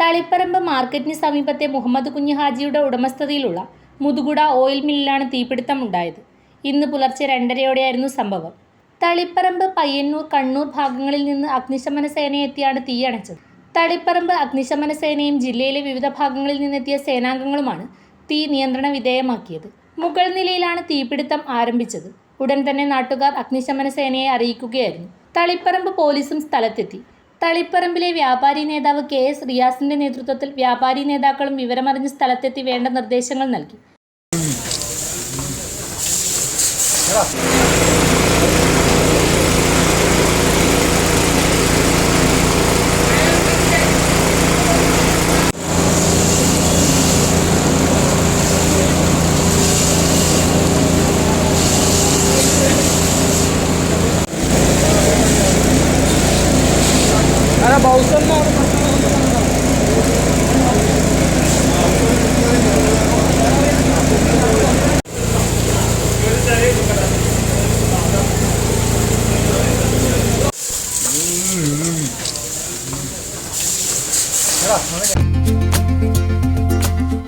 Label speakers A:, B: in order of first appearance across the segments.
A: തളിപ്പറമ്പ് മാർക്കറ്റിന് സമീപത്തെ മുഹമ്മദ് കുഞ്ഞ് ഹാജിയുടെ ഉടമസ്ഥതയിലുള്ള മുതുകുട ഓയിൽ മില്ലിലാണ് തീപിടുത്തം ഉണ്ടായത്. ഇന്ന് പുലർച്ചെ രണ്ടരയോടെയായിരുന്നു സംഭവം. തളിപ്പറമ്പ് പയ്യന്നൂർ കണ്ണൂർ ഭാഗങ്ങളിൽ നിന്ന് അഗ്നിശമന സേനയെത്തിയാണ് തീയണച്ചത്. തളിപ്പറമ്പ് അഗ്നിശമന സേനയും ജില്ലയിലെ വിവിധ ഭാഗങ്ങളിൽ നിന്നെത്തിയ സേനാംഗങ്ങളുമാണ് തീ നിയന്ത്രണ വിധേയമാക്കിയത്. മുകൾ നിലയിലാണ് തീപിടുത്തം ആരംഭിച്ചത്. ഉടൻ തന്നെ നാട്ടുകാർ അഗ്നിശമന സേനയെ അറിയിക്കുകയായിരുന്നു. തളിപ്പറമ്പ് പോലീസും സ്ഥലത്തെത്തി. തളിപ്പറമ്പിലെ വ്യാപാരി നേതാവ് കെ എസ് റിയാസിന്റെ നേതൃത്വത്തിൽ വ്യാപാരി നേതാക്കളും വിവരമറിഞ്ഞ് സ്ഥലത്തെത്തി വേണ്ട നിർദ്ദേശങ്ങൾ നൽകി.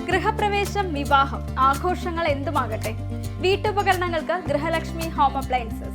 B: ഗൃഹപ്രവേശം വിവാഹം ആഘോഷങ്ങൾ എന്തുമാകട്ടെ? വീട്ടുപകരണങ്ങൾക്ക് Grihalakshmi home appliances.